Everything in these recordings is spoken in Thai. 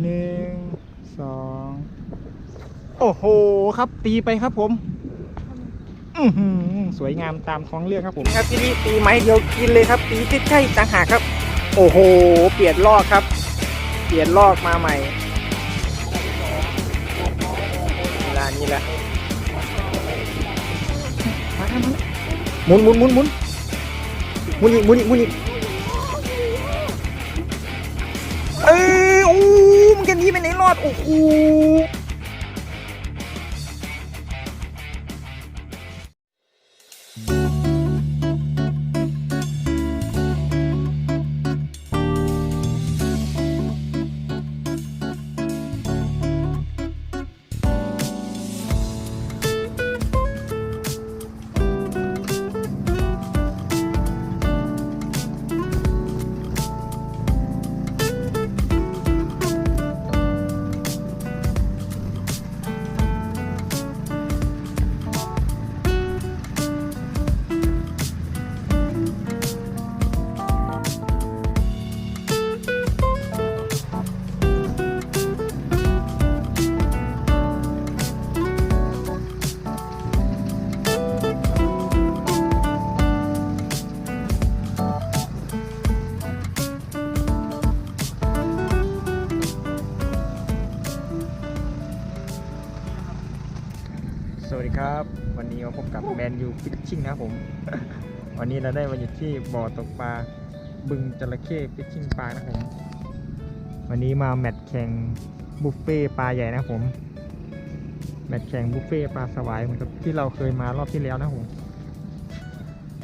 หนึ่งสองโอ้โหครับ ตีไปครับผม อือหือสวยงามตามท้องเรื่องครับผมครับที่นี่ตีไม้เดียวกินเลยครับ ตีใกล้ๆต่างหากครับ โอ้โห เปลี่ยนลอกครับ เปลี่ยนลอกมาใหม่เวลานี้แหละมาแล้วมาแล้วหมุนหมุนหมุนหมุนหมุนอีกหมุนอีกหมุนอีก ไปไหนรอด โอ้โห ฟิชชิ่งนะผม วันนี้เราได้มาอยู่ที่บ่อตกปลาบึงจระเข้ฟิชชิ่งปลานะผม วันนี้มาแมตช์แข่งบุฟเฟ่ปลาใหญ่นะผม แมตช์แข่งบุฟเฟ่ปลาสวายเหมือนกับที่เราเคยมารอบที่แล้วนะผม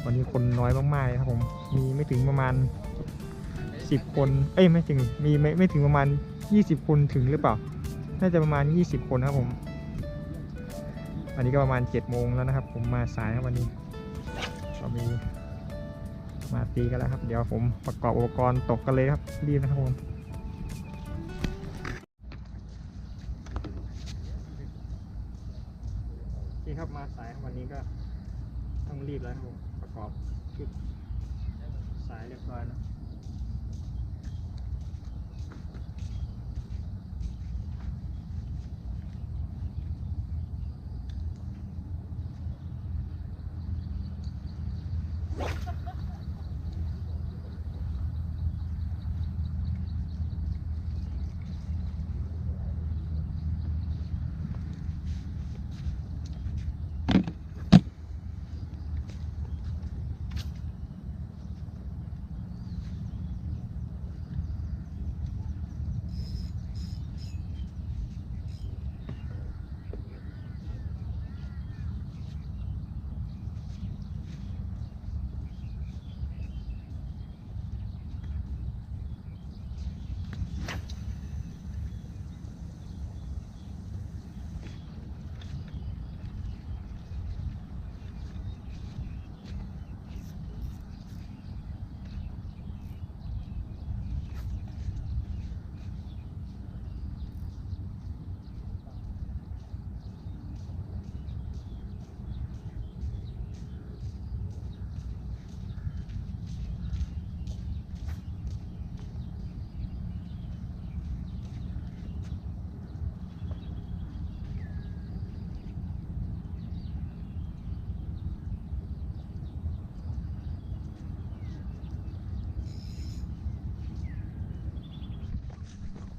วันนี้คนน้อยมากๆเลยครับผม มีไม่ถึงประมาณสิบคน เอ้ยไม่ถึง มีไม่ไม่ถึงประมาณยี่สิบคนถึงหรือเปล่า น่าจะประมาณยี่สิบคนนะครับผม อันนี้ก็ประมาณ7จ็ดโมงแล้วนะครับ ผมมาสายครับวันนี้ก็มีมาตีกันแล้วครับ เดี๋ยวผมประกอบอุปกรณ์ตกกันเลยครับ รีบนะครับผมที่ครับมาสายวันนี้ก็ต้องรีบแล้วครับผมประกอบชุดสายเรียบร้อยแล้ว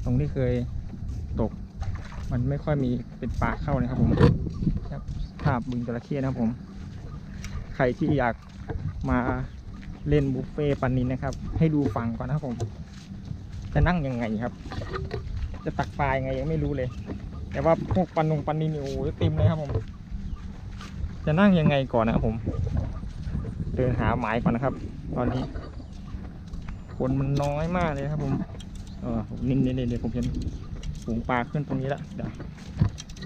รงที่เคยตก มันไม่ค่อยมีเป็นปลาเข้านะครับผมครับภาพบึงจระเข้นะครับผม ใครที่อยากมาเล่นบุฟเฟ่ปันนี้นะครับ ให้ดูฝั่งก่อนนะครับผม จะนั่งยังไงครับ จะตักปลายังไงยังไม่รู้เลย แต่ว่าพวกปันนงปันนินโอ้โหเต็มเลยครับผม จะนั่งยังไงก่อนนะครับผม เดินหาหมายก่อนนะครับ ตอนนี้คนมันน้อยมากเลยครับผม เออนี่นี่นี่ผมเห็นฝูงปลาขึ้นตรงนี้แล้วเดี๋ยว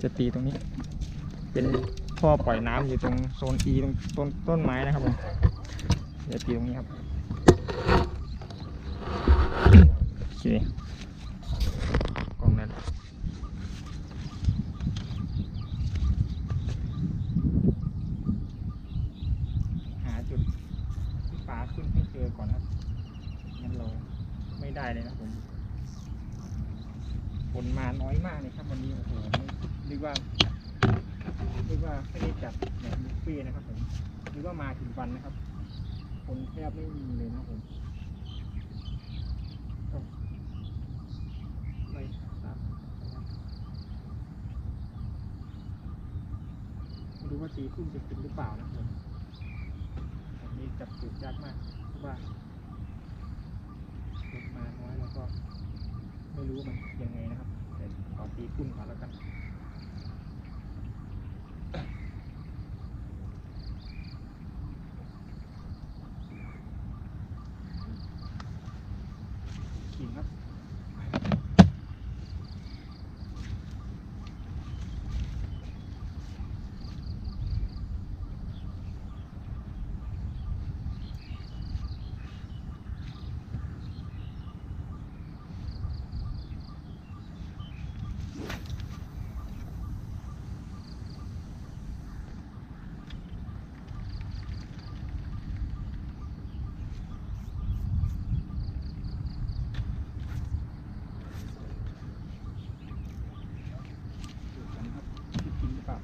จะตีตรงนี้ เป็นท่อปล่อยน้ำอยู่ตรงโซน E ตรงต้นต้นไม้นะครับผมเดี๋ยวตีตรงนี้ครับโอเคกล้องนั้นหาจุดที่ปลาขึ้นให้เจอก่อนครับงั้นเราไม่ได้เลยนะผม ฝนมาน้อยมากเลยครับวันนี้โอ้โหเรียกว่าเรียกว่าไม่ได้จัดแบบบุฟเฟ่นะครับผมหรือว่ามาถึงวันนะครับ คนแทบไม่มีเลยนะผมก็ไม่ครับไม่รู้ว่าตีคุ้มจะกินหรือเปล่านะครับผมอันนี้จับจุดยากมากเพราะว่าคนมาน้อยแล้วก็ ไม่รู้มันยังไงนะครับแต่ขอตีคุ้นก่อนแล้วกันขิงครับดูกันครับจะกินหรือเปล่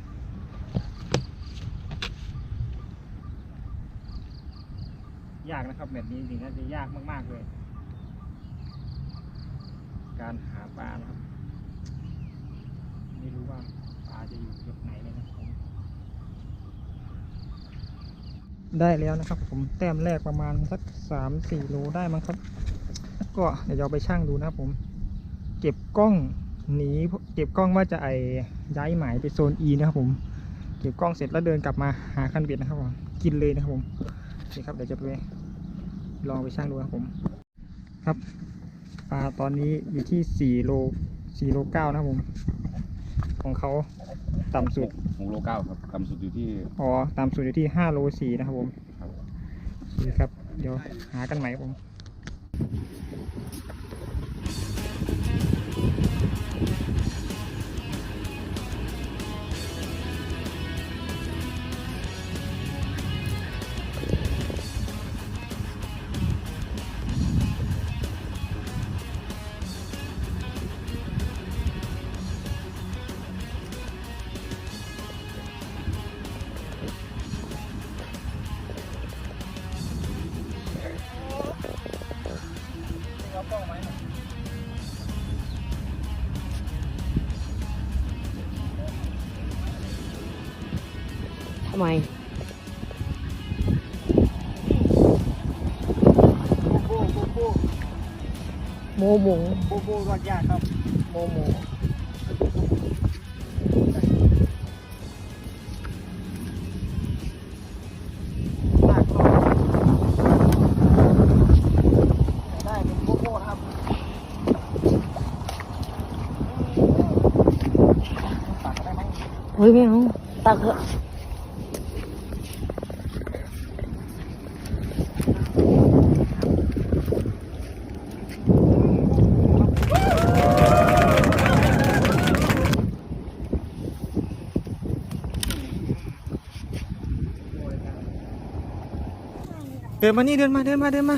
ากนะครับแบบนี้จริงๆน่าจะยากมากๆเลย การหาปลานะครับ ไม่รู้ว่าปลาจะอยู่จุดไหนเลยนะครับได้แล้วนะครับ ผมแต้มแรกประมาณสักสามสี่โลได้มั้งครับ ก็เดี๋ยวเอาไปชั่งดูนะครับผม เก็บกล้องหนีเก็บกล้องว่าจะไอย้ายหมายไปโซน E นะครับผม เก็บกล้องเสร็จแล้วเดินกลับมาหาคันเบ็ดนะครับผม กินเลยนะครับผม นี่ครับเดี๋ยวจะไป ลองไปชั่งดูครับผมครับปลาตอนนี้อยู่ที่สี่โลสี่โลเก้านะครับผม ของเขาต่ำสุด หกโลเก้าครับต่ำสุดอยู่ที่อ๋อ ต่ำสุดอยู่ที่ห้าโลสี่นะครับผมครับนี่ครับ เดี๋ยวหากันใหม่ครับผม ทำไมโบโบโบโมหมงโบโบรอดยากครับโมโมลากเข้าได้เป็นโบโบนะครับตักได้ไหมเฮ้ยไม่เอาตักเถอะ ดินมานี่เดินมาเดินมาเดินมา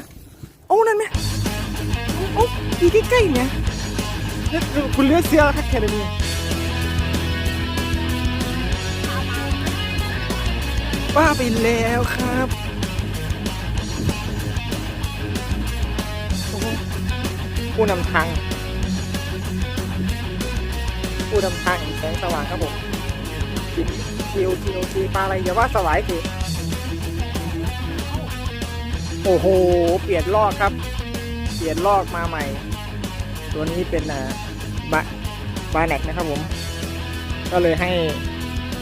โอ้นั่นไหมโอ้อยู่ใกล้ๆเนี่ยเนี่ยคุณเลือกเสียแล้วครับแคเดมีป้าไปแล้วครับผู้นำทางผู้นำทางแสงสว่างครับผมคิวคิวคิวปลาอะไรอย่าว่าสวายสิ โอ้โห เปลี่ยนลอกครับ เปลี่ยนลอกมาใหม่ ตัวนี้เป็นอ่าบะบาแนกนะครับผม ก็เลยให้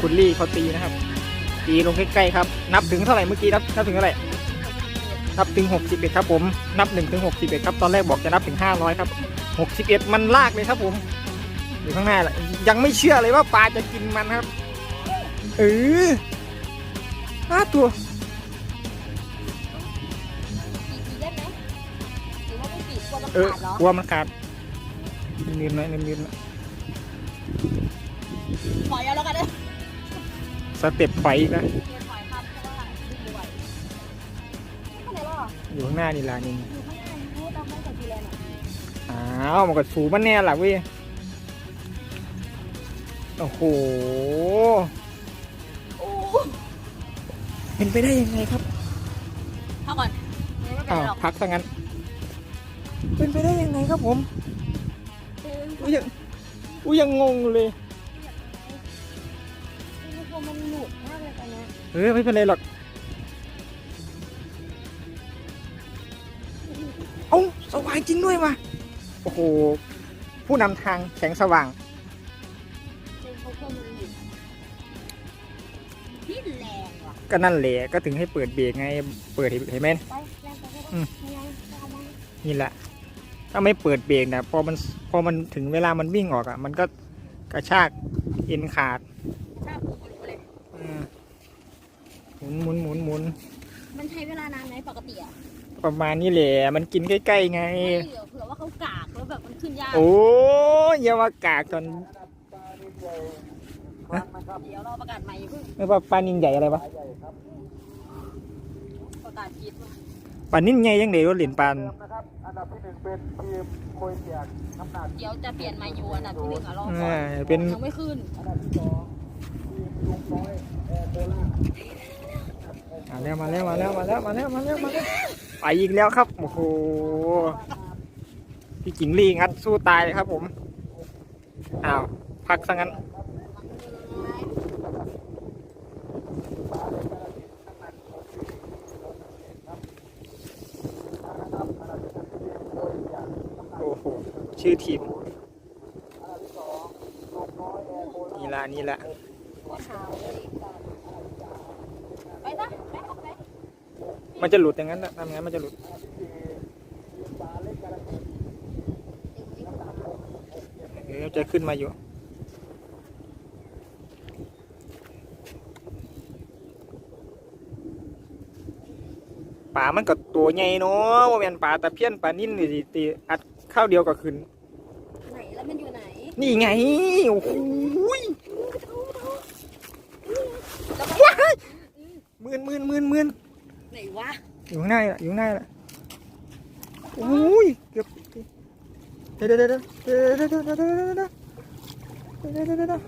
คุณลี่เขาตีนะครับ ตีลงใกล้ๆครับ นับถึงเท่าไหร่เมื่อกี้นับนับถึงเท่าไหร่นับถึงหกสิบเอ็ดครับผมนับหนึ่งถึงหกสิบเอ็ดครับตอนแรกบอกจะนับถึงห้าร้อยครับหกสิบเอ็ดมันลากเลยครับผมอยู่ข้างหน้าแหละยังไม่เชื่อเลยว่าปลาจะกินมันครับเออห้าตัว ออขาดเหรอกลัวมันขาดลืมๆหน่อยลืมๆหน่อยขอยาวแล้วกันเลยสเต็ปไฟอีกนะเรียนขอยครับเพราะว่าดึงไม่ไหวไม่เป็นไรหรอกอยู่ข้างหน้านี่ลานี่อยู่ข้างหน้านี่ต้องไม่ใส่กีแลนด์อะอ้าวมันก็สูมันแน่หลักเว้ยโอ้โหเป็นไปได้ยังไงครับพักก่อนไม่เป็นอ้าวไรหรอกพักซะงั้น เป็นไปได้ยังไงครับผมเออกูยังกูยังงงเลยมันหนุกมากเลยตอนเนี้ยเออไม่เป็นไรหรอกเอ้าสว่างจริงด้วยว่ะโอ้โห ผู้นำทางแสงสว่าง เป็นเขาเพิ่มมันหนุกนี่แรงว่ะก็นั่นแหละก็ถึงให้เปิดเบรกไง เปิดเห็นเห็นไหมไปแรงไปก็ได้อืมไม่แรงไม่เอามานี่แหละ ถ้าไม่เปิดเบรกนะพอมันพอมันถึงเวลามันวิ่งออกอะ มันก็กระชากเอ็นขาดชอบกูเลยอืมหมุนหมุนหมุนหมุนมันใช้เวลานานไหมปกติอะประมาณนี้แหละมันกินใกล้ๆไงไม่เหลือเผื่อว่าเขากากแล้วแบบมันขึ้นยากโอ้ยอย่ามากากจนเดี๋ยวเราประกาศใหม่อย่าเพิ่งไม่ว่าปลานินใหญ่อะไรวะประกาศคิดว่าปลานินใหญ่ยังเดี๋ยวเหรียญปลา เดี๋ยวจะเปลี่ยนใหม่อยู่อันดับที่หนึ่งอะรอก่อ่าอนเป็นยังไม่ขึ้นมาแล้วมาแล้วมาแล้วมาแล้วมาแล้วมาแล้วมาแล้วไปอีกแล้วครับโอ้โหพี่จิงลี่งัดสู้ตายเลยครับผมอ้าวพักซะงั้นโอ้โห ชื่อทีมนี่ละนี่ละไปนะไปออกไปมันจะหลุดอย่างนั้นนะทำงั้นมันจะหลุดเดี๋ยวจะขึ้นมาอยู่ป่ามันก็ตัวใหญ่เนาะว่าเป็นป่าตะเพียนป่านิ่นนี่สิตีอัด ข้าวเดียวก็ขึ้น ไหนแล้วมันอยู่ไหน นี่ไง โอ้โหยแล้วมันว้ายหมื่นหมื่นหมื่นหมื่นไหนวะอยู่ข้างหน้านี่แหละอยู่ข้างหน้านี่แหละโอ้ยเกือบเดี๋ยวเดี๋ยวเดี๋ยวเดี๋ยวเดี๋ยวเดี๋ยวเดี๋ยวเดี๋ยวเดี๋ยวเดี๋ยวเดี๋ยวเดี๋ยวเดี๋ยว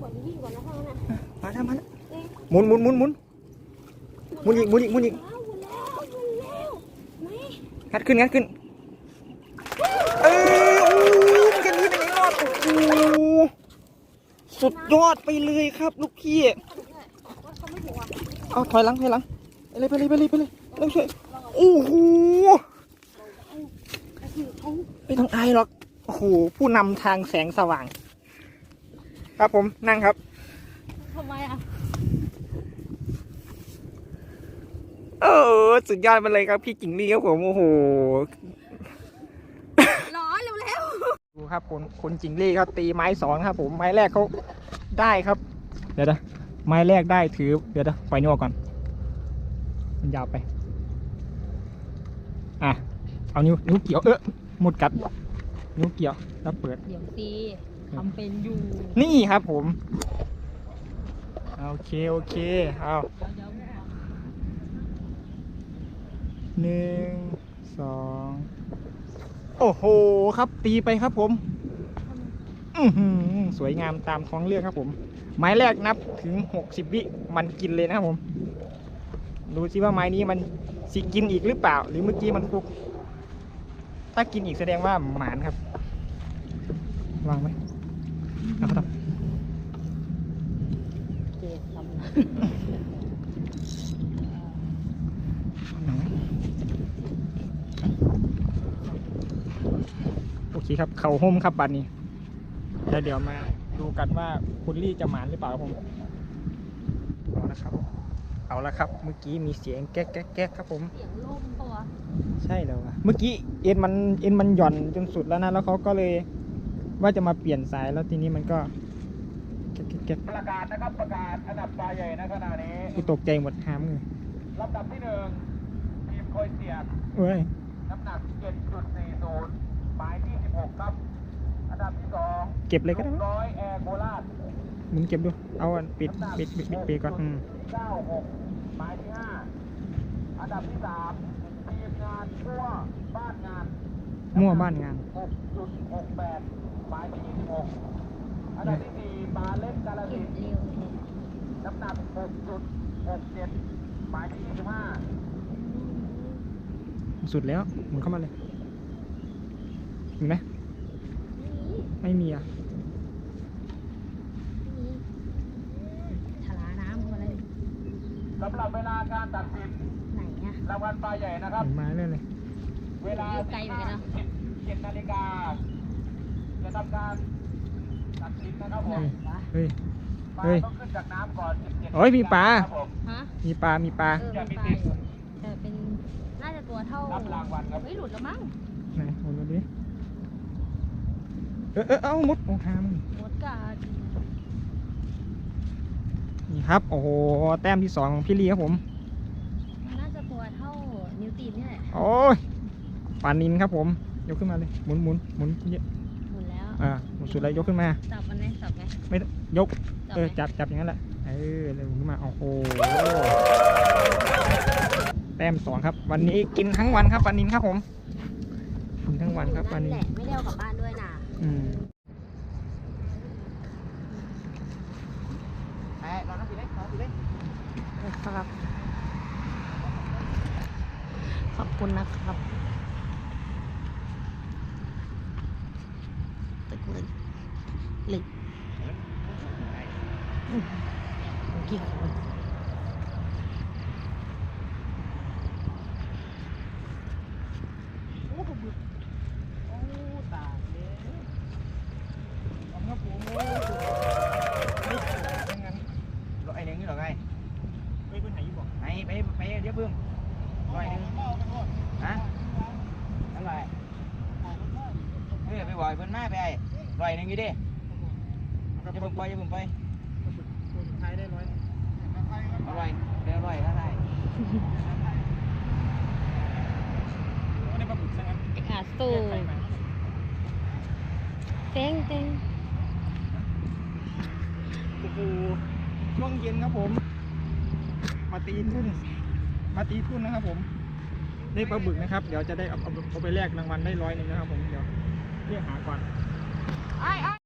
กว่านี้วิ่งกว่านะพ่อน่ะมาแล้วมาแล้วหมุนหมุนหมุนหมุนหมุนอีกหมุนอีกหมุนอีกอ้าวหมุนแล้วหมุนแล้วไหนงัดขึ้นงัดขึ้นเอ้ยโอ้ยมันจะหนีไปไหนรอดโอ้โห สุดยอดไปเลยครับลูกพี่ว่าเขาไม่ถูกอะเอาถอยหลังถอยหลังไปเลยไปเลยไปเลยไปเลยเร็วช่วยโอ้โหก็คือเขาไม่ต้องอายหรอกโอ้โหผู้นำทางแสงสว่าง ครับผมนั่งครับทำไมอะเออสุดยอดไปเลยครับพี่จิงลี่ครับผมโอ้โห ร้อเร็วเร็ว ดู ครับคุณคุณจิงลี่เขาตีไม้สองครับ ผมไม้แรกเขาได้ครับ เดี๋ยวนะไม้แรกได้ถือเดี๋ยวนะปล่อยนิ้วออกก่อน มันยาวไป อะเอานิ้วนิ้วเกี่ยวเออหมดกัดนิ้วเกี่ยวแล้วเปิดเดี๋ยวสิทำเป็นอยู่นี่ครับผมโอเคโอเคเอาเดี๋ยวเดี๋ยวหนึ่งสอง โอ้โหครับ ตีไปครับผมสวยงามตามท้องเรื่องครับผม ไม้แรกนับถึงหกสิบวิมันกินเลยนะครับผม ดูซิว่าไม้นี้มันสิกินอีกหรือเปล่า หรือเมื่อกี้มันฟุก ถ้ากินอีกแสดงว่าหมานครับ วางไหมเอาครับ เจ็ดทำโอเคครับเข่าห่มครับบัดนี้แล้วเดี๋ยวมาดูกันว่าคุณลี่จะหมานหรือเปล่าครับผมเอาละครับ เอาละครับ เมื่อกี้มีเสียงแก๊กแก๊กแก๊กครับผมเสียงลมปะวะใช่แล้วอะเมื่อกี้เอ็นมันเอ็นมันหย่อนจนสุดแล้วนะแล้วเขาก็เลยว่าจะมาเปลี่ยนสายแล้วทีนี้มันก็แก๊กแก๊กแก๊กประกาศนะครับประกาศอันดับปลาใหญ่ในขณะนี้กูตกใจหมดหามเลยลำดับที่หนึ่งทีมโคยเสียกเอ้ยน้ำหนัก7.40หมายที่ 16ครับอันดับที่สองเก็บเลยก็ได้ลูมั้ยร้อยแอร์โคราชหมุนเก็บดู เอาอันปิดปิดปิดปิดปิดก่อนอืม96หมายที่ 5 อันดับที่สามทีมงานชั่วบ้านงานมั่วบ้านงาน6.68หมายที่26อัอันดับที่สี่ปลาเล็กกาลเก็สิบนธุ์เร็วน้ำหนัก6.67หมายที่25สุดแล้วหมุนเข้ามาเลยมีไหม ไม่มีอะทลาน้ำเข้ามาเลยสำหรับเวลาการตัดสินไหนอะรางวัลปลาใหญ่นะครับ เห็นไม้เลยเลย เวลาอยู่ไกลเหมือนกันเนอะ17นาฬิกาจะทำการตัดสินนะครับผมวะเฮ้ย ปลาเฮ้ย ต้องขึ้นจากน้ำก่อน17โอ้ยมีปลา ครับผมฮะมีปลา มีปลา เออมันปลาอยู่แต่เป็นน่าจะตัวเท่ารับรางวัลครับ เฮ้ยหลุดแล้วมั้งไหนโอ้ดูดิ เออเออเอามุดโอ้หามงมดกัดนี่ครับ โอ้โห แต้มที่สองของพี่ลีครับผม มันน่าจะตัวเท่านิ้วตีนนี่แหละโอ้ยปลานินครับผม ยกขึ้นมาเลย หมุนหมุนหมุนเยอะหมุนแล้ว อ่าหมุนสุดแล้วยกขึ้นมา จับมันไหมจับไหมไม่ยก จับเออไหมจับจับอย่างนั้นแหละ เออเลยหมุนขึ้นมา โอ้โห แต้มสองครับ วันนี้กินทั้งวันครับปลานินครับผม กินทั้งวันครับปลานิน แหละไม่ได้เอากลับบ้าน ด้วยนะอืมแอรอน้ำสีเล็กรอสีเล็กครับ ขอบคุณนะครับตึกเลยลึกอืมโอเคครับ โอ้ตายเลยเอาครับผมโอ้นี่ยังไงรอไอ้หนึ่งนี่หรอไง เฮ้ยเพื่อนไหนอยู่บอก ไปไปไปเดี๋ยวเพิ่มร้อยหนึ่งฮะนั่นไรเฮ้ยไปบ่อยเพิ่นมาไปไอ้ร้อยหนึ่งอยู่ดิอย่าเพิ่งไปอย่าเพิ่งไป ท้ายได้ร้อย อร่อยเดี๋ยวอร่อยถ้าได้ ก็ได้ปลาบึกซะงั้นไอ้ขาสูงเต้งเต้งโอ้โหช่วงเย็นครับผม มาตีทุ่น มาตีทุ่นนะครับผม ได้ปลาบึกนะครับ เดี๋ยวจะได้เอาเอาเอาไปแลกรางวัลได้ร้อยหนึ่งนะครับผม เดี๋ยวเรียกหาก่อน ไอ้ไอ้